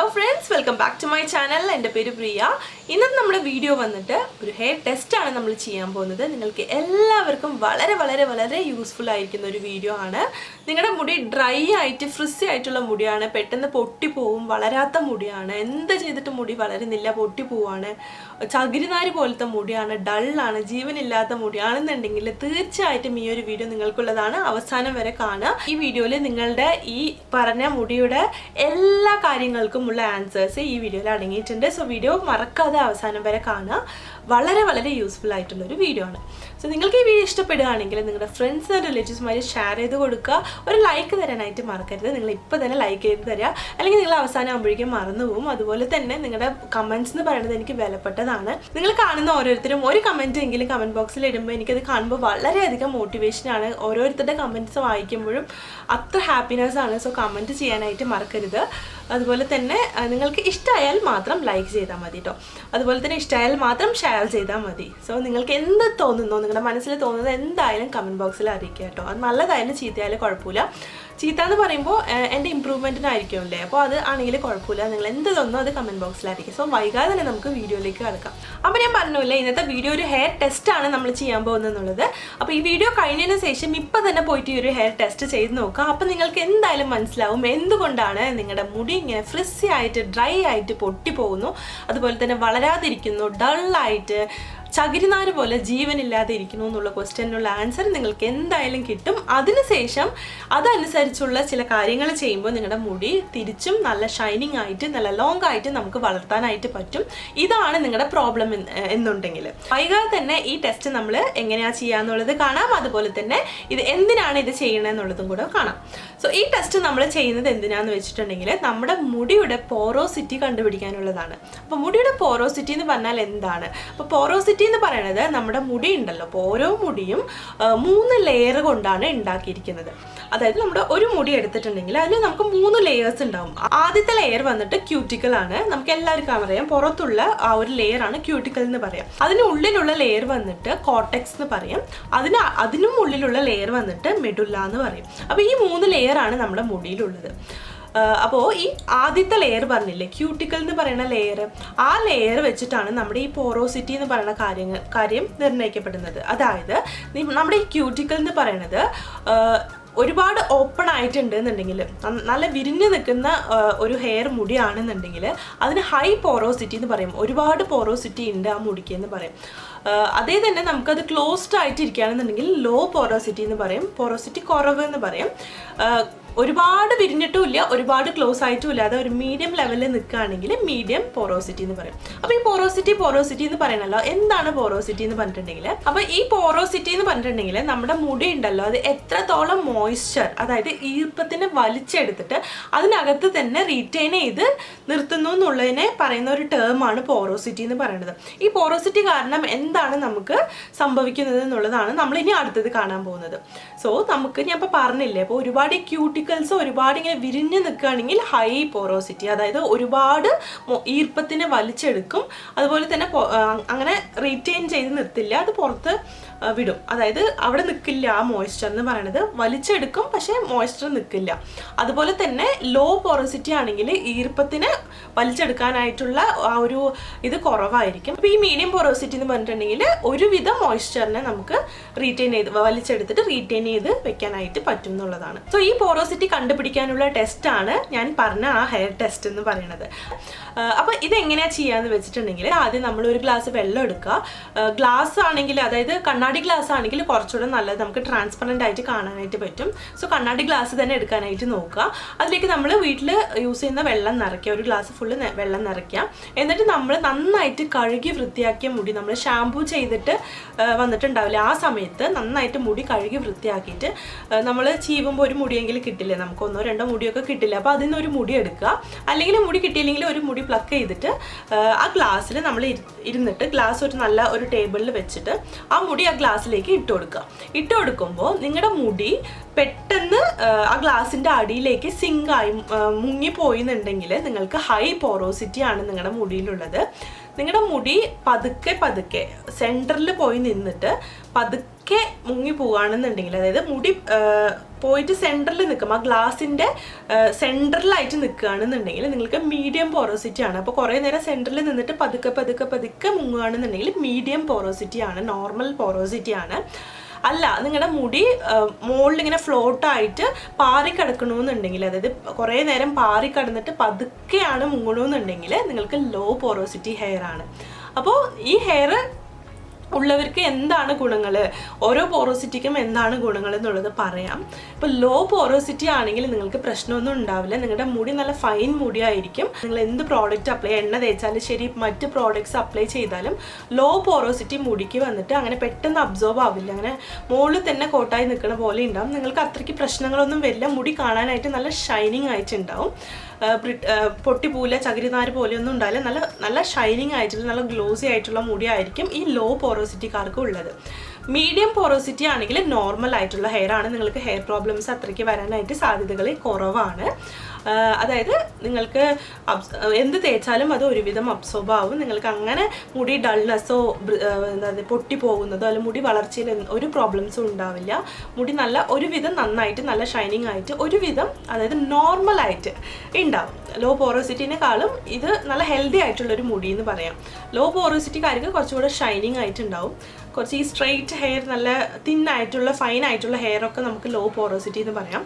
Hello friends welcome back to my channel എന്റെ പേര് പ്രിയ. ഇന്നത്തെ നമ്മുടെ വീഡിയോ വന്നിട്ട് ഒരു ഹെയർ ടെസ്റ്റ് ആണ് നമ്മൾ ചെയ്യാൻ പോകുന്നത്. നിങ്ങൾക്ക് എല്ലാവർക്കും വളരെ വളരെ വളരെ യൂസ്ഫുൾ ആയിരിക്കുന്ന ഒരു വീഡിയോ ആണ്. നിങ്ങളുടെ മുടി ഡ്രൈ ആയിട്ട് ഫ്രിസി ആയിട്ടുള്ള മുടിയാണ്. പെട്ടെന്ന് പൊട്ടിപ്പോവും വളരാത്ത മുടിയാണ്. എന്ത് ചെയ്തിട്ട് മുടി വളരുന്നില്ല പൊട്ടിപ്പോവാണ് ചകിരിനാര് പോലത്തെ മുടിയാണ് ഡള്ളാണ് ജീവനില്ലാത്ത മുടിയാണെന്നുണ്ടെങ്കിൽ തീർച്ചയായിട്ടും ഈ ഒരു വീഡിയോ നിങ്ങൾക്കുള്ളതാണ്. അവസാനം വരെ കാണുക. ഈ വീഡിയോയിൽ നിങ്ങളുടെ ഈ പറഞ്ഞ മുടിയുടെ എല്ലാ കാര്യങ്ങൾക്കും ഉള്ള ആൻസേഴ്സ് ഈ വീഡിയോയിൽ അടങ്ങിയിട്ടുണ്ട്. സോ വീഡിയോ മറക്കാതെ അവസാനം വരെ കാണുക. വളരെ വളരെ യൂസ്ഫുൾ ആയിട്ടുള്ള ഒരു വീഡിയോ ആണ്. സോ നിങ്ങൾക്ക് ഈ വീഡിയോ ഇഷ്ടപ്പെടുകയാണെങ്കിൽ നിങ്ങളുടെ ഫ്രണ്ട്സ് ആൻഡ് റിലേറ്റീവ്സുമാരി ഷെയർ ചെയ്ത് കൊടുക്കുക. ഒരു ലൈക്ക് തരാനായിട്ട് മറക്കരുത്. നിങ്ങൾ ഇപ്പോൾ തന്നെ ലൈക്ക് ചെയ്ത് തരിക അല്ലെങ്കിൽ നിങ്ങൾ അവസാനം ആകുമ്പോഴേക്കും മറന്നു പോകും അതുപോലെ തന്നെ നിങ്ങളുടെ കമൻസ് എന്ന് പറയുന്നത് എനിക്ക് വിലപ്പെട്ടതാണ്. നിങ്ങൾ കാണുന്ന ഓരോരുത്തരും ഒരു കമന്റ് എങ്കിലും കമന്റ് ബോക്സിൽ ഇടുമ്പോൾ എനിക്കത് കാണുമ്പോൾ വളരെയധികം മോട്ടിവേഷനാണ് ഓരോരുത്തരുടെ കമന്റ്സ് വായിക്കുമ്പോഴും അത്ര ഹാപ്പിനെസ് ആണ്. സോ കമന്റ് ചെയ്യാനായിട്ട് മറക്കരുത്. അതുപോലെ തന്നെ നിങ്ങൾക്ക് ഇഷ്ടമായാൽ മാത്രം ലൈക്ക് ചെയ്താൽ മതി കേട്ടോ അതുപോലെ തന്നെ ഇഷ്ടമായാൽ മാത്രം ഷെയർ ചെയ്താൽ മതി. സോ നിങ്ങൾക്ക് എന്ത് തോന്നുന്നോ നിങ്ങളുടെ മനസ്സിൽ തോന്നുന്നത് എന്തായാലും കമന്റ് ബോക്സിൽ അറിയിക്കുക കേട്ടോ അത് നല്ലതായാലും ചീത്തയായാലും കുഴപ്പമില്ല. ചീത്ത എന്ന് പറയുമ്പോൾ എന്റെ ഇമ്പ്രൂവ്മെന്റിനായിരിക്കും അല്ലേ അപ്പോൾ അത് ആണെങ്കിൽ കുഴപ്പമില്ല. നിങ്ങൾ എന്ത് തന്നോ അത് കമന്റ് ബോക്സിലായിരിക്കും സോ വൈകാതെ തന്നെ നമുക്ക് വീഡിയോയിലേക്ക് കിടക്കാം. അപ്പോൾ ഞാൻ പറഞ്ഞില്ലേ ഇന്നത്തെ വീഡിയോ ഒരു ഹെയർ ടെസ്റ്റ് ആണ് നമ്മൾ ചെയ്യാൻ പോകുന്നത് എന്നുള്ളത് അപ്പോൾ ഈ വീഡിയോ കഴിഞ്ഞതിന് ശേഷം ഇപ്പം തന്നെ പോയിട്ട് ഈ ഒരു ഹെയർ ടെസ്റ്റ് ചെയ്ത് നോക്കുക അപ്പോൾ നിങ്ങൾക്ക് എന്തായാലും മനസ്സിലാവും എന്തുകൊണ്ടാണ് നിങ്ങളുടെ മുടി ഇങ്ങനെ ഫ്രിസ്സി ആയിട്ട് ഡ്രൈ ആയിട്ട് പൊട്ടിപ്പോകുന്നു. അതുപോലെ തന്നെ വളരാതിരിക്കുന്നു ഡള്ളായിട്ട് ചകിരിനാര് പോലെ ജീവനില്ലാതെ ഇരിക്കുന്നു എന്നുള്ള ക്വസ്റ്റ്യനുള്ള ആൻസർ നിങ്ങൾക്ക് എന്തായാലും കിട്ടും. അതിനുശേഷം അതനുസരിച്ചുള്ള ചില കാര്യങ്ങൾ ചെയ്യുമ്പോൾ നിങ്ങളുടെ മുടി തിരിച്ചും നല്ല ഷൈനിങ് ആയിട്ട് നല്ല ലോങ് ആയിട്ട് നമുക്ക് വളർത്താനായിട്ട് പറ്റും. ഇതാണ് നിങ്ങളുടെ പ്രോബ്ലം എന്നുണ്ടെങ്കിൽ. വൈകാതെ തന്നെ ഈ ടെസ്റ്റ് നമ്മൾ എങ്ങനെയാണ് ചെയ്യാന്നുള്ളത് കാണാം. അതുപോലെ തന്നെ ഇത് എന്തിനാണ് ഇത് ചെയ്യണമെന്നുള്ളതും കൂടെ കാണാം. സോ ഈ ടെസ്റ്റ് നമ്മൾ ചെയ്യുന്നത് എന്തിനാന്ന് വെച്ചിട്ടുണ്ടെങ്കിൽ നമ്മുടെ മുടിയുടെ പോറോസിറ്റി കണ്ടുപിടിക്കാനുള്ളതാണ്. അപ്പോൾ മുടിയുടെ പോറോസിറ്റി എന്ന് പറഞ്ഞാൽ എന്താണ്? അപ്പോൾ പോറോസിറ്റി എന്ന് പറയുന്നത് നമ്മുടെ മുടി ഉണ്ടല്ലോ അപ്പോൾ ഓരോ മുടിയും മൂന്ന് ലെയർ കൊണ്ടാണ് ഉണ്ടാക്കിയിരിക്കുന്നത് അതായത് നമ്മുടെ ഒരു മുടി എടുത്തിട്ടുണ്ടെങ്കിൽ അതിൽ നമുക്ക് മൂന്ന് ലെയേഴ്സ് ഉണ്ടാവും ആദ്യത്തെ ലെയർ വന്നിട്ട് ക്യൂട്ടിക്കൽ ആണ്. നമുക്ക് എല്ലാവർക്കും അറിയാം പുറത്തുള്ള ആ ഒരു ലെയർ ആണ് ക്യൂട്ടിക്കൽ എന്ന് പറയാം. അതിന് ഉള്ളിലുള്ള ലെയർ വന്നിട്ട് കോട്ടക്സ് എന്ന് പറയും. അതിന് അതിനും ഉള്ളിലുള്ള ലെയർ വന്നിട്ട് മെഡുല്ല എന്ന് പറയും. അപ്പോൾ ഈ മൂന്ന് ലെയർ ആണ് നമ്മുടെ മുടിയിലുള്ളത്. അപ്പോൾ ഈ ആദ്യത്തെ ലെയർ പറഞ്ഞില്ലേ? ക്യൂട്ടിക്കൽ എന്ന് പറയുന്ന ലെയർ ആ ലെയർ വെച്ചിട്ടാണ് നമ്മുടെ ഈ പോറോസിറ്റി എന്ന് പറയുന്ന കാര്യങ്ങൾ കാര്യം നിർണയിക്കപ്പെടുന്നത്. അതായത് നമ്മുടെ ഈ ക്യൂട്ടിക്കൽ എന്ന് പറയുന്നത് ഒരുപാട് ഓപ്പൺ ആയിട്ടുണ്ട് എന്നുണ്ടെങ്കിൽ നല്ല വിരിഞ്ഞു നിൽക്കുന്ന ഒരു ഹെയർ മുടിയാണെന്നുണ്ടെങ്കിൽ അതിന് ഹൈ പോറോസിറ്റി എന്ന് പറയും. ഒരുപാട് പോറോസിറ്റി ഉണ്ട് ആ മുടിക്ക് എന്ന് പറയും. അതേ തന്നെ നമുക്കത് ക്ലോസ്ഡ് ആയിട്ട് ഇരിക്കുകയാണെന്നുണ്ടെങ്കിൽ ലോ പോറോസിറ്റി എന്ന് പറയും. പോറോസിറ്റി കുറവ് എന്ന് പറയും. ഒരുപാട് വിരിഞ്ഞിട്ടുമില്ല ഒരുപാട് ക്ലോസ് ആയിട്ടും ഇല്ലാതെ ഒരു മീഡിയം ലെവലിൽ നിൽക്കുകയാണെങ്കിൽ മീഡിയം പോറോസിറ്റി എന്ന് പറയും. അപ്പോൾ ഈ പോറോസിറ്റി പോറോസിറ്റി എന്ന് പറയണല്ലോ എന്താണ് പോറോസിറ്റി എന്ന് പറഞ്ഞിട്ടുണ്ടെങ്കിൽ അപ്പോൾ ഈ പോറോസിറ്റി എന്ന് പറഞ്ഞിട്ടുണ്ടെങ്കിൽ നമ്മുടെ മുടി ഉണ്ടല്ലോ അത് എത്രത്തോളം മോയ്സ്ചർ അതായത് ഈർപ്പത്തിനെ വലിച്ചെടുത്തിട്ട് അതിനകത്ത് തന്നെ റീറ്റെയിൻ ചെയ്ത് നിർത്തുന്നു എന്നുള്ളതിനെ പറയുന്ന ഒരു ടേമാണ് പോറോസിറ്റി എന്ന് പറയുന്നത്. ഈ പോറോസിറ്റി കാരണം എന്താണ് നമുക്ക് സംഭവിക്കുന്നത് എന്നുള്ളതാണ് നമ്മൾ ഇനി അടുത്തത് കാണാൻ പോകുന്നത്. സോ നമുക്ക് ഞാൻ ഇപ്പോൾ പറഞ്ഞില്ലേ അപ്പോൾ ഒരുപാട് ക്യൂട്ടിക്കൽസ് ഒരുപാട് ഇങ്ങനെ വിരിഞ്ഞ് നിൽക്കുകയാണെങ്കിൽ ഹൈ പോറോസിറ്റി അതായത് ഒരുപാട് ഈർപ്പത്തിനെ വലിച്ചെടുക്കും. അതുപോലെ തന്നെ അങ്ങനെ റീറ്റെയിൻ ചെയ്ത് നിർത്തില്ല. അത് പുറത്ത് വിടും. അതായത് അവിടെ നിൽക്കില്ല ആ മോയ്സ്ചർ എന്ന് പറയുന്നത് വലിച്ചെടുക്കും പക്ഷേ മോയ്സ്ചർ നിൽക്കില്ല അതുപോലെ തന്നെ ലോ പോറസിറ്റി ആണെങ്കിൽ ഈർപ്പത്തിന് വലിച്ചെടുക്കാനായിട്ടുള്ള ആ ഒരു ഇത് കുറവായിരിക്കും. അപ്പോൾ ഈ മീഡിയം പോറോസിറ്റി എന്ന് പറഞ്ഞിട്ടുണ്ടെങ്കിൽ ഒരുവിധം മോയ്സ്ചറിനെ നമുക്ക് റീറ്റെയിൻ ചെയ്ത് വലിച്ചെടുത്തിട്ട് റീറ്റെയിൻ ചെയ്ത് വെക്കാനായിട്ട് പറ്റും എന്നുള്ളതാണ്. സോ ഈ പോറോസിറ്റി കണ്ടുപിടിക്കാനുള്ള ടെസ്റ്റാണ് ഞാൻ പറഞ്ഞ ആ ഹെയർ ടെസ്റ്റ് എന്ന് പറയുന്നത് അപ്പോൾ ഇതെങ്ങനെയാണ് ചെയ്യാന്ന് വെച്ചിട്ടുണ്ടെങ്കിൽ ആദ്യം നമ്മൾ ഒരു ഗ്ലാസ് വെള്ളം എടുക്കുക. ഗ്ലാസ് ആണെങ്കിൽ അതായത് കണ്ണാടി ഗ്ലാസ് ആണെങ്കിൽ കുറച്ചുകൂടെ നല്ലത് നമുക്ക് ട്രാൻസ്പെറന്റ് ആയിട്ട് കാണാനായിട്ട് പറ്റും. സോ കണ്ണാടി ഗ്ലാസ് തന്നെ എടുക്കാനായിട്ട് നോക്കുക. അതിലേക്ക് നമ്മൾ വീട്ടിൽ യൂസ് ചെയ്യുന്ന വെള്ളം നിറയ്ക്കുക. ഒരു ഗ്ലാസ് ഫുള്ള് വെള്ളം നിറയ്ക്കുക. എന്നിട്ട് നമ്മൾ നന്നായിട്ട് കഴുകി വൃത്തിയാക്കിയ മുടി നമ്മൾ ഷാമ്പൂ ചെയ്തിട്ട് വന്നിട്ടുണ്ടാവില്ല ആ സമയത്ത് നന്നായിട്ട് മുടി കഴുകി വൃത്തിയാക്കിയിട്ട് നമ്മൾ ചീവുമ്പോൾ ഒരു മുടിയെങ്കിലും കിട്ടില്ല നമുക്ക്? ഒന്നോ രണ്ടോ മുടിയൊക്കെ കിട്ടില്ല? അപ്പോൾ അതിൽ നിന്ന് ഒരു മുടി എടുക്കുക. അല്ലെങ്കിൽ മുടി കിട്ടിയില്ലെങ്കിൽ ഒരു മുടി പ്ലക്ക് ചെയ്തിട്ട് ആ, ഗ്ലാസ്സിൽ നമ്മൾ ഇരു- ഇരുന്നിട്ട് ഗ്ലാസ് ഒരു നല്ല ഒരു ടേബിളിൽ വെച്ചിട്ട് ആ മുടി ആ ഗ്ലാസ്സിലേക്ക് ഇട്ട് കൊടുക്കുക. ഇട്ട് കൊടുക്കുമ്പോൾ നിങ്ങളുടെ മുടി പെട്ടെന്ന് ആ, ഗ്ലാസിന്റെ അടിയിലേക്ക് സിങ്കായി മുങ്ങിപ്പോയി എന്നുണ്ടെങ്കിൽ നിങ്ങൾക്ക് ഹൈ പോറോസിറ്റി ആണ് നിങ്ങളുടെ മുടിയിലുള്ളത്. നിങ്ങളുടെ മുടി പതുക്കെ പതുക്കെ സെന്ററിൽ പോയി നിന്നിട്ട് പതുക്കെ മുങ്ങി പോവുകയാണെന്നുണ്ടെങ്കിൽ അതായത് മുടി പോയിട്ട് സെന്ററിൽ നിൽക്കും. ആ ഗ്ലാസിന്റെ സെന്ററിലായിട്ട് നിൽക്കുകയാണെന്നുണ്ടെങ്കിൽ നിങ്ങൾക്ക് മീഡിയം പോറോസിറ്റി ആണ്. അപ്പോൾ കുറേ നേരം സെന്ററിൽ നിന്നിട്ട് പതുക്കെ പതുക്കെ പതുക്കെ മുങ്ങുകയാണെന്നുണ്ടെങ്കിൽ മീഡിയം പോറോസിറ്റി ആണ് നോർമൽ പോറോസിറ്റി ആണ്. അല്ല നിങ്ങളുടെ മുടി മുകളിൽ ഇങ്ങനെ ഫ്ലോട്ടായിട്ട് പാറി കിടക്കണമെന്നുണ്ടെങ്കിൽ അതായത് കുറേ നേരം പാറി കിടന്നിട്ട് പതുക്കെയാണ് മുങ്ങണമെന്നുണ്ടെങ്കിൽ നിങ്ങൾക്ക് ലോ പോറോസിറ്റി ഹെയർ ആണ്. അപ്പോൾ ഈ ഹെയർ ഉള്ളവർക്ക് എന്താണ് ഗുണങ്ങൾ ഓരോ പോറോസിറ്റിക്കും എന്താണ് ഗുണങ്ങൾ എന്നുള്ളത് പറയാം. ഇപ്പോൾ ലോ പോറോസിറ്റി ആണെങ്കിൽ നിങ്ങൾക്ക് പ്രശ്നമൊന്നും ഉണ്ടാവില്ല. നിങ്ങളുടെ മുടി നല്ല ഫൈൻ മുടിയായിരിക്കും. നിങ്ങൾ എന്ത് പ്രോഡക്റ്റ് അപ്ലൈ എണ്ണ തേച്ചാലും ശരി മറ്റ് പ്രോഡക്റ്റ്സ് അപ്ലൈ ചെയ്താലും ലോ പോറോസിറ്റി മുടിക്ക് വന്നിട്ട് അങ്ങനെ പെട്ടെന്ന് അബ്സോർബ് ആവില്ല. അങ്ങനെ മുകളിൽ തന്നെ കോട്ടായി നിൽക്കുന്ന പോലെ ഉണ്ടാവും. നിങ്ങൾക്ക് അത്രയ്ക്ക് പ്രശ്നങ്ങളൊന്നും വരില്ല. മുടി കാണാനായിട്ട് നല്ല ഷൈനിങ് ആയിട്ടുണ്ടാവും. പൊട്ടിപ്പൂല ചകിരിനാര് പോലെയൊന്നും ഉണ്ടാവില്ല. നല്ല നല്ല ഷൈനിങ് ആയിട്ടുള്ള നല്ല ഗ്ലോസി ആയിട്ടുള്ള മുടിയായിരിക്കും ഈ ലോ പോറോസിറ്റിക്കാർക്ക് ഉള്ളത്. മീഡിയം പോറോസിറ്റി ആണെങ്കിൽ നോർമൽ ആയിട്ടുള്ള ഹെയർ ആണ്. നിങ്ങൾക്ക് ഹെയർ പ്രോബ്ലംസ് അത്രയ്ക്ക് വരാനായിട്ട് സാധ്യതകൾ കുറവാണ്. അതായത് നിങ്ങൾക്ക് എന്ത് തേച്ചാലും അത് ഒരുവിധം അബ്സോർബ് ആവും. നിങ്ങൾക്ക് അങ്ങനെ മുടി ഡൾനെസ്സോ എന്താ പൊട്ടി പോകുന്നതോ അല്ലെങ്കിൽ മുടി വളർച്ചയിൽ ഒരു പ്രോബ്ലംസും ഉണ്ടാവില്ല. മുടി നല്ല ഒരുവിധം നന്നായിട്ട് നല്ല ഷൈനിങ് ആയിട്ട് ഒരുവിധം അതായത് നോർമലായിട്ട് ഉണ്ടാവും ലോ പോറോസിറ്റിനെക്കാളും ഇത് നല്ല ഹെൽത്തി ആയിട്ടുള്ളൊരു മുടി എന്ന് പറയാം. ലോ പോറോസിറ്റിക്കാർക്ക് കുറച്ചുകൂടെ ഷൈനിങ് ആയിട്ടുണ്ടാവും. കുറച്ച് ഈ സ്ട്രെയിറ്റ് ഹെയർ നല്ല തിന്നായിട്ടുള്ള ഫൈൻ ആയിട്ടുള്ള ഹെയർ ഒക്കെ നമുക്ക് ലോ പോറോസിറ്റി എന്ന് പറയാം.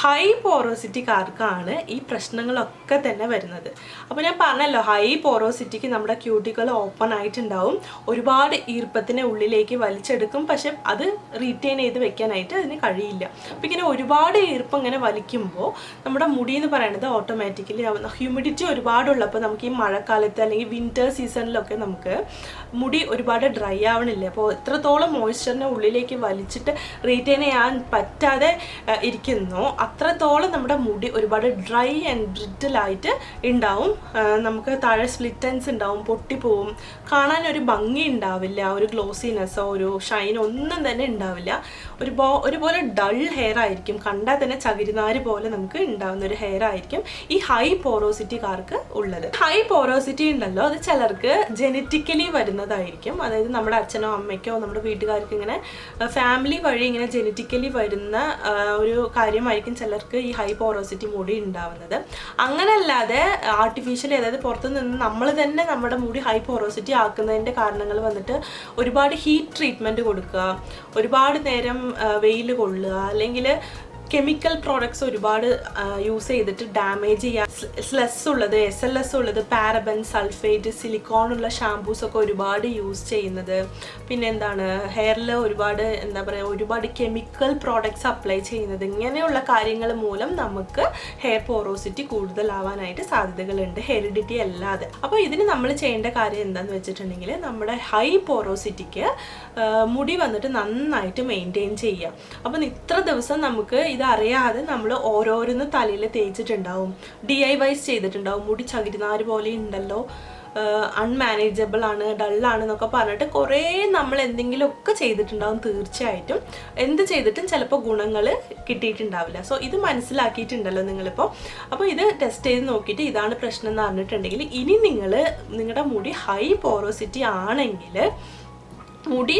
ഹൈ പോറോസിറ്റിക്കാർക്കാണ് ഈ പ്രശ്നങ്ങളൊക്കെ തന്നെ വരുന്നത്. അപ്പോൾ ഞാൻ പറഞ്ഞല്ലോ ഹൈ പോറോസിറ്റിക്ക് നമ്മുടെ ക്യൂട്ടികൾ ഓപ്പൺ ആയിട്ടുണ്ടാവും. ഒരുപാട് ഈർപ്പത്തിനെ ഉള്ളിലേക്ക് വലിച്ചെടുക്കും. പക്ഷെ അത് റീറ്റെയിൻ ചെയ്ത് വെക്കാനായിട്ട് അതിന് കഴിയില്ല. അപ്പോൾ ഇങ്ങനെ ഒരുപാട് ഈർപ്പം ഇങ്ങനെ വലിക്കുമ്പോൾ നമ്മുടെ മുടി എന്ന് പറയുന്നത് ഓട്ടോമാറ്റിക്കലി ഹ്യൂമിഡിറ്റി ഒരുപാടുള്ളപ്പോൾ നമുക്ക് ഈ മഴക്കാലത്ത് അല്ലെങ്കിൽ വിന്റർ സീസണിലൊക്കെ നമുക്ക് മുടി ഒരുപാട് ഡ്രൈ ആവണില്ല? അപ്പോൾ എത്രത്തോളം മോയ്സ്ചറിനെ ഉള്ളിലേക്ക് വലിച്ചിട്ട് റീറ്റെയിൻ ചെയ്യാൻ പറ്റാതെ ഇരിക്കുന്നു. അത്രത്തോളം നമ്മുടെ മുടി ഒരുപാട് ഡ്രൈ ആൻഡ് ബ്രിറ്റിലായിട്ട് ഉണ്ടാവും നമുക്ക് താഴെ സ്പ്ലിറ്റൻസ് ഉണ്ടാവും പൊട്ടിപ്പോവും കാണാൻ ഒരു ഭംഗി ഉണ്ടാവില്ല ഒരു ഗ്ലോസിനെസ്സോ ഒരു ഷൈനോ ഒന്നും തന്നെ ഉണ്ടാവില്ല ഒരു ഒരുപോലെ ഡൾ ഹെയർ ആയിരിക്കും. കണ്ടാൽ തന്നെ ചകിരിനാര് പോലെ നമുക്ക് ഉണ്ടാവുന്ന ഒരു ഹെയർ ആയിരിക്കും ഈ ഹൈ പോറോസിറ്റിക്കാർക്ക് ഉള്ളത്. ഹൈ പോറോസിറ്റി ഉണ്ടല്ലോ അത് ചിലർക്ക് ജനറ്റിക്കലി വരുന്നതായിരിക്കും. അതായത് നമ്മുടെ അച്ഛനോ അമ്മയ്ക്കോ നമ്മുടെ വീട്ടുകാർക്ക് ഇങ്ങനെ ഫാമിലി വഴി ഇങ്ങനെ ജനറ്റിക്കലി വരുന്ന ഒരു കാര്യമായിരിക്കും ചിലർക്ക് ഈ ഹൈ പോറോസിറ്റി മുടി ഉണ്ടാവുന്നത്. അങ്ങനല്ലാതെ ആർട്ടിഫിഷ്യലി അതായത് പുറത്തു നിന്ന് നമ്മൾ തന്നെ നമ്മുടെ മുടി ഹൈ പോറോസിറ്റി ആക്കുന്നതിന്റെ കാരണങ്ങൾ വന്നിട്ട് ഒരുപാട് ഹീറ്റ് ട്രീറ്റ്മെന്റ് കൊടുക്കുക ഒരുപാട് നേരം വെയിൽ കൊള്ളുക അല്ലെങ്കിൽ കെമിക്കൽ പ്രോഡക്ട്സ് ഒരുപാട് യൂസ് ചെയ്തിട്ട് ഡാമേജ് ചെയ്യാൻ സ്ലെസ് ഉള്ളത് എസ് എൽ എസ് ഉള്ളത് പാരബൻ സൾഫേറ്റ് സിലിക്കോൺ ഉള്ള ഷാംപൂസ് ഒക്കെ ഒരുപാട് യൂസ് ചെയ്യുന്നത്. പിന്നെ എന്താണ് ഹെയറിൽ ഒരുപാട് എന്താ പറയുക ഒരുപാട് കെമിക്കൽ പ്രോഡക്ട്സ് അപ്ലൈ ചെയ്യുന്നത്. ഇങ്ങനെയുള്ള കാര്യങ്ങൾ മൂലം നമുക്ക് ഹെയർ പോറോസിറ്റി കൂടുതലാവാനായിട്ട് സാധ്യതകളുണ്ട് ഹെറിഡിറ്റി അല്ലാതെ. അപ്പോൾ ഇതിന് നമ്മൾ ചെയ്യേണ്ട കാര്യം എന്താണെന്ന് വെച്ചിട്ടുണ്ടെങ്കിൽ നമ്മുടെ ഹൈ പോറോസിറ്റിക്ക് മുടി വന്നിട്ട് നന്നായിട്ട് മെയിന്റെയിൻ ചെയ്യുക അപ്പം ഇത്ര ദിവസം നമുക്ക് ഇത് അറിയാതെ നമ്മൾ ഓരോരോന്ന് തലയിൽ തേച്ചിട്ടുണ്ടാവും. ഡി ഐ വൈസ് ചെയ്തിട്ടുണ്ടാവും. മുടി ചകിരിനാര് പോലെ ഉണ്ടല്ലോ അൺമാനേജബിൾ ആണ് ഡള്ളാണ് എന്നൊക്കെ പറഞ്ഞിട്ട് കുറേ നമ്മൾ എന്തെങ്കിലുമൊക്കെ ചെയ്തിട്ടുണ്ടാവും തീർച്ചയായിട്ടും. എന്ത് ചെയ്തിട്ടും ചിലപ്പോൾ ഗുണങ്ങൾ കിട്ടിയിട്ടുണ്ടാവില്ല. സോ ഇത് മനസ്സിലാക്കിയിട്ടുണ്ടല്ലോ നിങ്ങളിപ്പോൾ അപ്പോൾ ഇത് ടെസ്റ്റ് ചെയ്ത് നോക്കിയിട്ട് ഇതാണ് പ്രശ്നം എന്ന് പറഞ്ഞിട്ടുണ്ടെങ്കിൽ ഇനി നിങ്ങൾ നിങ്ങളുടെ മുടി ഹൈ പോറോസിറ്റി ആണെങ്കിൽ മുടി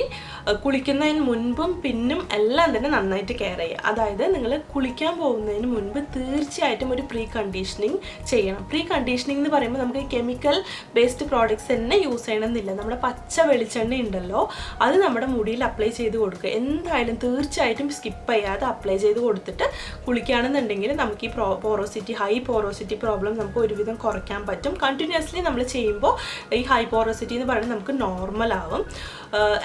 കുളിക്കുന്നതിന് മുൻപും പിന്നും എല്ലാം തന്നെ നന്നായിട്ട് കെയർ ചെയ്യുക. അതായത് നിങ്ങൾ കുളിക്കാൻ പോകുന്നതിന് മുൻപ് തീർച്ചയായിട്ടും ഒരു പ്രീ കണ്ടീഷനിങ് ചെയ്യണം. പ്രീ കണ്ടീഷനിങ് എന്ന് പറയുമ്പോൾ നമുക്ക് കെമിക്കൽ ബേസ്ഡ് പ്രോഡക്ട്സ് തന്നെ യൂസ് ചെയ്യണമെന്നില്ല. നമ്മുടെ പച്ച വെളിച്ചെണ്ണ ഉണ്ടല്ലോ അത് നമ്മുടെ മുടിയിൽ അപ്ലൈ ചെയ്ത് കൊടുക്കുക. എന്തായാലും തീർച്ചയായിട്ടും സ്കിപ്പ് ചെയ്യാതെ അപ്ലൈ ചെയ്ത് കൊടുത്തിട്ട് കുളിക്കുകയാണെന്നുണ്ടെങ്കിൽ നമുക്ക് ഈ പോറോസിറ്റി ഹൈ പോറോസിറ്റി പ്രോബ്ലം നമുക്ക് ഒരുവിധം കുറയ്ക്കാൻ പറ്റും. കണ്ടിന്യൂസ്ലി നമ്മൾ ചെയ്യുമ്പോൾ ഈ ഹൈ പോറോസിറ്റി എന്ന് പറയുന്നത് നമുക്ക് നോർമൽ ആവും.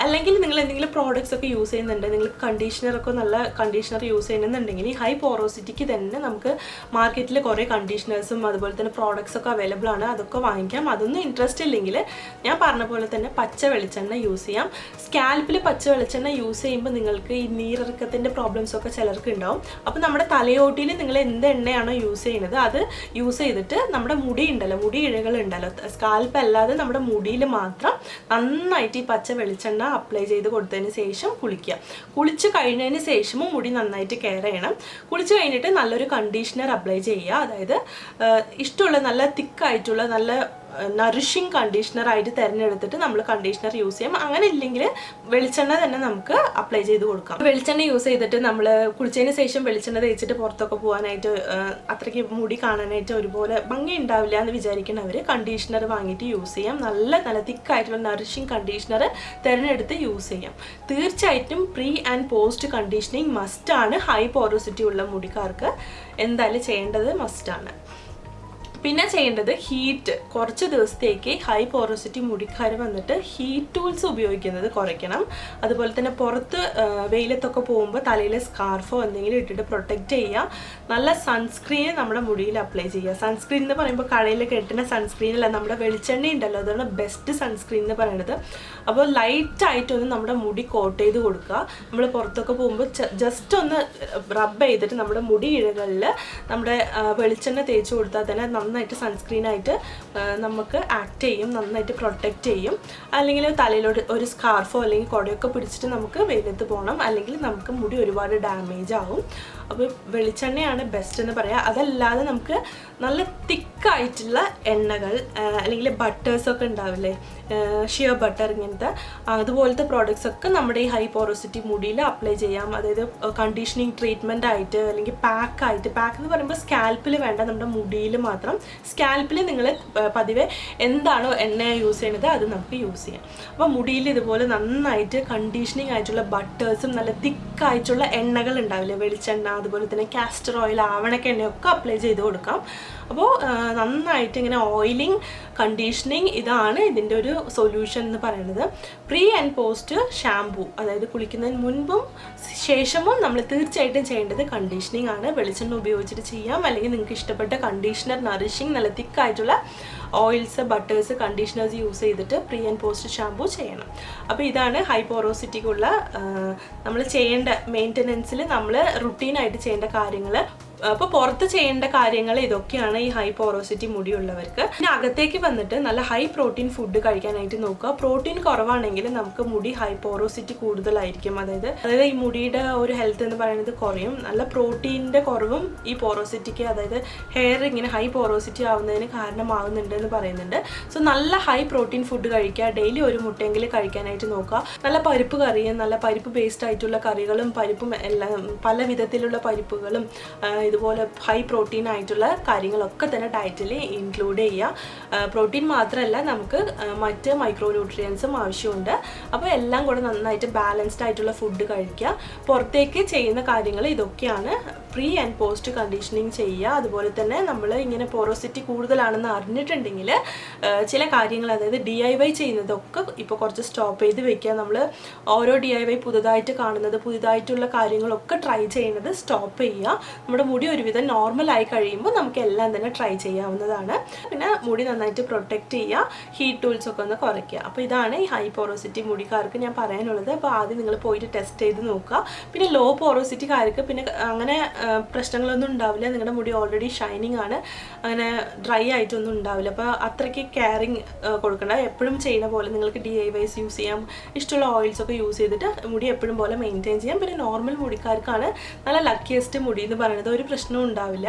അല്ലെങ്കിൽ നിങ്ങൾ എന്തെങ്കിലും പ്രോഡക്ട്സ് ഒക്കെ യൂസ് ചെയ്യുന്നുണ്ട് നിങ്ങൾ കണ്ടീഷണറൊക്കെ നല്ല കണ്ടീഷണർ യൂസ് ചെയ്യുന്നുണ്ടെങ്കിൽ ഈ ഹൈ പോറോസിറ്റിക്ക് തന്നെ നമുക്ക് മാർക്കറ്റിൽ കുറേ കണ്ടീഷണേഴ്സും അതുപോലെ തന്നെ പ്രോഡക്ട്സ് ഒക്കെ അവൈലബിൾ ആണ്. അതൊക്കെ വാങ്ങിക്കാം. അതൊന്നും ഇൻട്രസ്റ്റ് ഇല്ലെങ്കിൽ ഞാൻ പറഞ്ഞ പോലെ തന്നെ പച്ച വെളിച്ചെണ്ണ യൂസ് ചെയ്യാം. സ്കാൽപ്പിൽ പച്ച വെളിച്ചെണ്ണ യൂസ് ചെയ്യുമ്പോൾ നിങ്ങൾക്ക് ഈ നീരിറക്കത്തിന്റെ പ്രോബ്ലംസ് ഒക്കെ ചിലർക്ക് ഉണ്ടാവും. അപ്പോൾ നമ്മുടെ തലയോട്ടിയിൽ നിങ്ങൾ എന്ത് എണ്ണയാണോ യൂസ് ചെയ്യുന്നത് അത് യൂസ് ചെയ്തിട്ട് നമ്മുടെ മുടി ഉണ്ടല്ലോ മുടി ഇഴകൾ ഉണ്ടല്ലോ സ്കാൽപ്പ് അല്ലാതെ നമ്മുടെ മുടിയിൽ മാത്രം നന്നായിട്ട് ഈ പച്ച വെളിച്ചെണ്ണ അപ്ലൈ ചെയ്ത് കൊടുത്തതിന് ശേഷം കുളിക്കുക. കുളിച്ച് കഴിഞ്ഞതിന് ശേഷവും മുടി നന്നായിട്ട് കെയർ ചെയ്യണം കുളിച്ച് കഴിഞ്ഞിട്ട് നല്ലൊരു കണ്ടീഷണർ അപ്ലൈ ചെയ്യുക. അതായത് ഇഷ്ടമുള്ള നല്ല തിക്കായിട്ടുള്ള നല്ല നറിഷിങ് കണ്ടീഷണർ ആയിട്ട് തിരഞ്ഞെടുത്തിട്ട് നമ്മൾ കണ്ടീഷണർ യൂസ് ചെയ്യാം. അങ്ങനെ ഇല്ലെങ്കിൽ വെളിച്ചെണ്ണ തന്നെ നമുക്ക് അപ്ലൈ ചെയ്ത് കൊടുക്കാം. വെളിച്ചെണ്ണ യൂസ് ചെയ്തിട്ട് നമ്മൾ കുളിച്ചതിന് ശേഷം വെളിച്ചെണ്ണ തേച്ചിട്ട് പുറത്തൊക്കെ പോകാനായിട്ട് അത്രയ്ക്ക് മുടി കാണാനായിട്ട് ഒരുപോലെ ഭംഗി ഉണ്ടാവില്ല എന്ന് വിചാരിക്കുന്നവർ കണ്ടീഷണർ വാങ്ങിയിട്ട് യൂസ് ചെയ്യാം. നല്ല നല്ല തിക്കായിട്ടുള്ള നറിഷിങ് കണ്ടീഷണർ തിരഞ്ഞെടുത്ത് യൂസ് ചെയ്യാം. തീർച്ചയായിട്ടും പ്രീ ആൻഡ് പോസ്റ്റ് കണ്ടീഷനിങ് മസ്റ്റാണ് ഹൈ പോറോസിറ്റി ഉള്ള മുടിക്കാർക്ക് എന്തായാലും ചെയ്യേണ്ടത് മസ്റ്റാണ് പിന്നെ ചെയ്യേണ്ടത് ഹീറ്റ് കുറച്ച് ദിവസത്തേക്ക് ഹൈ പോറോസിറ്റി മുടിക്കാർ വന്നിട്ട് ഹീറ്റ് ടൂൾസ് ഉപയോഗിക്കുന്നത് കുറയ്ക്കണം. അതുപോലെ തന്നെ പുറത്ത് വെയിലത്തൊക്കെ പോകുമ്പോൾ തലയിൽ സ്കാർഫോ എന്തെങ്കിലും ഇട്ടിട്ട് പ്രൊട്ടക്റ്റ് ചെയ്യുക. നല്ല സൺസ്ക്രീൻ നമ്മുടെ മുടിയിൽ അപ്ലൈ ചെയ്യുക. സൺസ്ക്രീൻ എന്ന് പറയുമ്പോൾ കടയിൽ കെട്ടുന്ന സൺസ്ക്രീൻ അല്ല നമ്മുടെ വെളിച്ചെണ്ണ ഉണ്ടല്ലോ അതാണ് ബെസ്റ്റ് സൺസ്ക്രീൻ എന്ന് പറയുന്നത് അപ്പോൾ ലൈറ്റ് ആയിട്ടൊന്ന് നമ്മുടെ മുടി കോട്ട് ചെയ്ത് കൊടുക്കുക. നമ്മൾ പുറത്തൊക്കെ പോകുമ്പോൾ ജസ്റ്റ് ഒന്ന് റബ്ബ് ചെയ്തിട്ട് നമ്മുടെ മുടി ഇഴകളിൽ നമ്മുടെ വെളിച്ചെണ്ണ തേച്ച് കൊടുത്താൽ തന്നെ നന്നായിട്ട് സൺസ്ക്രീൻ ആയിട്ട് നമുക്ക് ആക്ട് ചെയ്യും നന്നായിട്ട് പ്രൊട്ടക്റ്റ് ചെയ്യും. അല്ലെങ്കിൽ തലയിലോട്ട് ഒരു സ്കാർഫോ അല്ലെങ്കിൽ കുടയൊക്കെ പിടിച്ചിട്ട് നമുക്ക് വെയിലത്ത് പോകണം. അല്ലെങ്കിൽ നമുക്ക് മുടി ഒരുപാട് ഡാമേജ് ആവും. അപ്പോൾ വെളിച്ചെണ്ണയാണ് ബെസ്റ്റ് എന്ന് പറയാം. അതല്ലാതെ നമുക്ക് നല്ല തിക്കായിട്ടുള്ള എണ്ണകൾ അല്ലെങ്കിൽ ബട്ടേഴ്സൊക്കെ ഉണ്ടാവില്ലേ? ഷിയർ ബട്ടർ ഇങ്ങനത്തെ. അതുപോലത്തെ പ്രോഡക്റ്റ്സ് ഒക്കെ നമ്മുടെ ഈ ഹൈ പോറോസിറ്റി മുടിയിൽ അപ്ലൈ ചെയ്യാം. അതായത് കണ്ടീഷനിങ് ട്രീറ്റ്മെന്റ് ആയിട്ട് അല്ലെങ്കിൽ പാക്ക് ആയിട്ട്. പാക്ക് എന്ന് പറയുമ്പോൾ സ്കാൽപ്പിൽ വേണ്ട നമ്മുടെ മുടിയിൽ മാത്രം. സ്കാൽപ്പിൽ നിങ്ങൾ പതിവെ എന്താണോ എണ്ണ യൂസ് ചെയ്യുന്നത് അത് നമുക്ക് യൂസ് ചെയ്യാം. അപ്പോൾ മുടിയിൽ ഇതുപോലെ നന്നായിട്ട് കണ്ടീഷനിങ് ആയിട്ടുള്ള ബട്ടേഴ്സും നല്ല തിക്കായിട്ടുള്ള എണ്ണകൾ ഉണ്ടാവില്ലേ? വെളിച്ചെണ്ണ അതുപോലെ തന്നെ കാസ്റ്റർ ഓയിൽ ആവണക്ക എണ്ണയൊക്കെ അപ്ലൈ ചെയ്ത് കൊടുക്കാം. അപ്പോൾ നന്നായിട്ട് ഇങ്ങനെ ഓയിലിംഗ് കണ്ടീഷനിങ് ഇതാണ് ഇതിന്റെ ഒരു സൊല്യൂഷൻ എന്ന് പറയുന്നത്. പ്രീ ആൻഡ് പോസ്റ്റ് ഷാംപൂ അതായത് കുളിക്കുന്നതിന് മുൻപും ശേഷവും നമ്മൾ തീർച്ചയായിട്ടും ചെയ്യേണ്ടത് കണ്ടീഷനിങ് ആണ്. വെളിച്ചെണ്ണ ഉപയോഗിച്ചിട്ട് ചെയ്യാം. അല്ലെങ്കിൽ നിങ്ങൾക്ക് ഇഷ്ടപ്പെട്ട കണ്ടീഷണർ നറിഷിങ് നല്ല തിക്കായിട്ടുള്ള ഓയിൽസ് ബട്ടേഴ്സ് കണ്ടീഷണേഴ്സ് യൂസ് ചെയ്തിട്ട് പ്രീ ആൻഡ് പോസ്റ്റ് ഷാംപൂ ചെയ്യണം. അപ്പോൾ ഇതാണ് ഹൈ പോറോസിറ്റിക്കുള്ള നമ്മൾ ചെയ്യേണ്ട മെയിന്റനൻസിൽ നമ്മൾ റുട്ടീനായിട്ട് ചെയ്യേണ്ട കാര്യങ്ങൾ അപ്പോൾ പുറത്ത് ചെയ്യേണ്ട കാര്യങ്ങൾ ഇതൊക്കെയാണ് ഈ ഹൈ പോറോസിറ്റി മുടിയുള്ളവർക്ക്. പിന്നെ അകത്തേക്ക് വന്നിട്ട് നല്ല ഹൈ പ്രോട്ടീൻ ഫുഡ് കഴിക്കാനായിട്ട് നോക്കുക. പ്രോട്ടീൻ കുറവാണെങ്കിൽ നമുക്ക് മുടി ഹൈ പോറോസിറ്റി കൂടുതലായിരിക്കും. അതായത് അതായത് ഈ മുടിയുടെ ഒരു ഹെൽത്ത് എന്ന് പറയുന്നത് കുറയും. നല്ല പ്രോട്ടീന്റെ കുറവും ഈ പോറോസിറ്റിക്ക് അതായത് ഹെയർ ഇങ്ങനെ ഹൈ പോറോസിറ്റി ആവുന്നതിന് കാരണമാകുന്നുണ്ട് എന്ന് പറയുന്നുണ്ട്. സോ നല്ല ഹൈ പ്രോട്ടീൻ ഫുഡ് കഴിക്കുക. ഡെയിലി ഒരു മുട്ടയെങ്കിലും കഴിക്കാനായിട്ട് നോക്കുക. നല്ല പരിപ്പ് കറിയും നല്ല പരിപ്പ് ബേസ്ഡ് ആയിട്ടുള്ള കറികളും പരിപ്പും എല്ലാം പല വിധത്തിലുള്ള പരിപ്പുകളും ഇതുപോലെ ഹൈ പ്രോട്ടീൻ ആയിട്ടുള്ള കാര്യങ്ങളൊക്കെ തന്നെ ഡയറ്റിൽ ഇൻക്ലൂഡ് ചെയ്യുക. പ്രോട്ടീൻ മാത്രമല്ല നമുക്ക് മറ്റ് മൈക്രോ ന്യൂട്രിയൻസും ആവശ്യമുണ്ട്. അപ്പോൾ എല്ലാം കൂടെ നന്നായിട്ട് ബാലൻസ്ഡ് ആയിട്ടുള്ള ഫുഡ് കഴിക്കുക. പുറത്തേക്ക് ചെയ്യുന്ന കാര്യങ്ങൾ ഇതൊക്കെയാണ്. പ്രീ ആൻഡ് പോസ്റ്റ് കണ്ടീഷനിങ് ചെയ്യുക. അതുപോലെ തന്നെ നമ്മൾ ഇങ്ങനെ പോറോസിറ്റി കൂടുതലാണെന്ന് അറിഞ്ഞിട്ടുണ്ടെങ്കിൽ ചില കാര്യങ്ങൾ അതായത് ഡി ഐ വൈ ചെയ്യുന്നതൊക്കെ ഇപ്പോൾ കുറച്ച് സ്റ്റോപ്പ് ചെയ്ത് വെക്കുക. നമ്മൾ ഓരോ ഡി ഐ വൈ പുതുതായിട്ട് കാണുന്നത് പുതുതായിട്ടുള്ള കാര്യങ്ങളൊക്കെ ട്രൈ ചെയ്യുന്നത് സ്റ്റോപ്പ് ചെയ്യുക. നമ്മുടെ മുടി ഒരുവിധം നോർമൽ ആയി കഴിയുമ്പോൾ നമുക്ക് എല്ലാം തന്നെ ട്രൈ ചെയ്യാവുന്നതാണ്. പിന്നെ മുടി നന്നായിട്ട് പ്രൊട്ടക്റ്റ് ചെയ്യുക ഹീറ്റ് ടൂൾസ് ഒക്കെ ഒന്ന് കുറയ്ക്കുക. അപ്പോൾ ഇതാണ് ഈ ഹൈ പോറോസിറ്റി മുടിക്കാർക്ക് ഞാൻ പറയാനുള്ളത്. അപ്പോൾ ആദ്യം നിങ്ങൾ പോയിട്ട് ടെസ്റ്റ് ചെയ്ത് നോക്കുക. പിന്നെ ലോ പോറോസിറ്റിക്കാർക്ക് പിന്നെ അങ്ങനെ പ്രശ്നങ്ങളൊന്നും ഉണ്ടാവില്ല. നിങ്ങളുടെ മുടി ഓൾറെഡി ഷൈനിങ് ആണ്. അങ്ങനെ ഡ്രൈ ആയിട്ടൊന്നും ഉണ്ടാവില്ല. അപ്പോൾ അത്രയ്ക്ക് കെയറിങ് കൊടുക്കേണ്ട. എപ്പോഴും ചെയ്യുന്ന പോലെ നിങ്ങൾക്ക് ഡി ഐ വൈസ് യൂസ് ചെയ്യാം. ഇഷ്ടമുള്ള ഓയിൽസ് ഒക്കെ യൂസ് ചെയ്തിട്ട് മുടി എപ്പോഴും പോലെ മെയിന്റെയിൻ ചെയ്യാം. പിന്നെ നോർമൽ മുടിക്കാർക്കാണ് നല്ല ലക്കിയസ്റ്റ് മുടി എന്ന് പറയുന്നത്. ഒരു പ്രശ്നവും ഉണ്ടാവില്ല.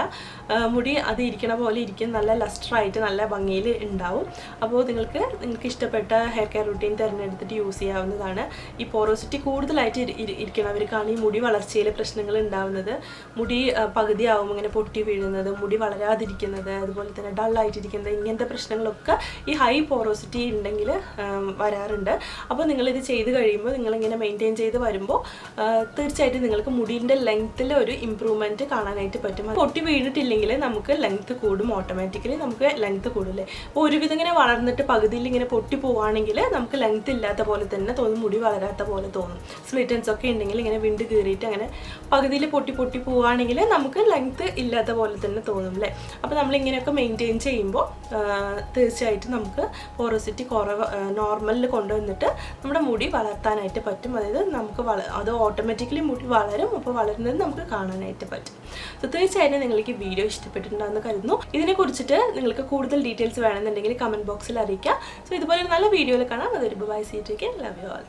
മുടി അത് ഇരിക്കണ പോലെ ഇരിക്കും. നല്ല ലസ്റ്ററായിട്ട് നല്ല ഭംഗിയിൽ ഉണ്ടാവും. അപ്പോൾ നിങ്ങൾക്ക് നിങ്ങൾക്ക് ഇഷ്ടപ്പെട്ട ഹെയർ കെയർ റുട്ടീൻ തിരഞ്ഞെടുത്തിട്ട് യൂസ് ചെയ്യാവുന്നതാണ്. ഈ പോറോസിറ്റി കൂടുതലായിട്ട് ഇരി- ഇരി- ഇരിക്കണവർക്കാണ് ഈ മുടി വളർച്ചയിലെ പ്രശ്നങ്ങൾ ഉണ്ടാവുന്നത്. മുടി പകുതിയാവും ഇങ്ങനെ പൊട്ടി വീഴുന്നത് മുടി വളരാതിരിക്കുന്നത് അതുപോലെ തന്നെ ഡള്ളായിട്ടിരിക്കുന്നത് ഇങ്ങനത്തെ പ്രശ്നങ്ങളൊക്കെ ഈ ഹൈ പോറോസിറ്റി ഉണ്ടെങ്കിൽ വരാറുണ്ട്. അപ്പോൾ നിങ്ങളിത് ചെയ്ത് കഴിയുമ്പോൾ നിങ്ങളിങ്ങനെ മെയിന്റെയിൻ ചെയ്ത് വരുമ്പോൾ തീർച്ചയായിട്ടും നിങ്ങൾക്ക് മുടിന്റെ ലെങ്ത്തിൽ ഒരു ഇമ്പ്രൂവ്മെന്റ് കാണാനായിട്ട് പറ്റും. അത് പൊട്ടി വീണിട്ടില്ലെങ്കിൽ നമുക്ക് ലെങ്ത് കൂടും ഓട്ടോമാറ്റിക്കലി നമുക്ക് ലെങ്ത് കൂടില്ലേ അപ്പോൾ ഒരുവിധം ഇങ്ങനെ വളർന്നിട്ട് പകുതിയിൽ ഇങ്ങനെ പൊട്ടി പോവുകയാണെങ്കിൽ നമുക്ക് ലെങ്ത് ഇല്ലാത്ത പോലെ തന്നെ തോന്നും മുടി വളരാത്ത പോലെ തോന്നും. സ്ലിറ്റൻസ് ഒക്കെ ഉണ്ടെങ്കിൽ ഇങ്ങനെ വിണ്ട് കീറിയിട്ട് അങ്ങനെ പകുതിയിൽ പൊട്ടി പൊട്ടി പോവുകയാണെങ്കിൽ നമുക്ക് ലെങ്ത് ഇല്ലാത്ത പോലെ തന്നെ തോന്നും അല്ലേ അപ്പോൾ നമ്മളിങ്ങനെയൊക്കെ മെയിന്റെയിൻ ചെയ്യുമ്പോൾ തീർച്ചയായിട്ടും നമുക്ക് പോറോസിറ്റി കുറവ് നോർമലിൽ കൊണ്ടുവന്നിട്ട് നമ്മുടെ മുടി വളർത്താനായിട്ട് പറ്റും. അതായത് നമുക്ക് വള അത് ഓട്ടോമാറ്റിക്കലി മുടി വളരും. അപ്പോൾ വളരുന്നത് നമുക്ക് കാണാനായിട്ട് പറ്റും. സോ തീർച്ചയായിട്ടും നിങ്ങൾക്ക് ഈ വീഡിയോ ഇഷ്ടപ്പെട്ടിട്ടുണ്ടാകുന്ന കരുതുന്നു. ഇതിനെ കുറിച്ചിട്ട് നിങ്ങൾക്ക് കൂടുതൽ ഡീറ്റെയിൽസ് വേണമെന്നുണ്ടെങ്കിൽ കമന്റ് ബോക്സിൽ അറിയിക്കാം. സോ ഇതുപോലെ നല്ല വീഡിയോയിൽ കാണാം. അതൊരു ബൈ സീറ്റേക്ക് ലവ് യു ആൾ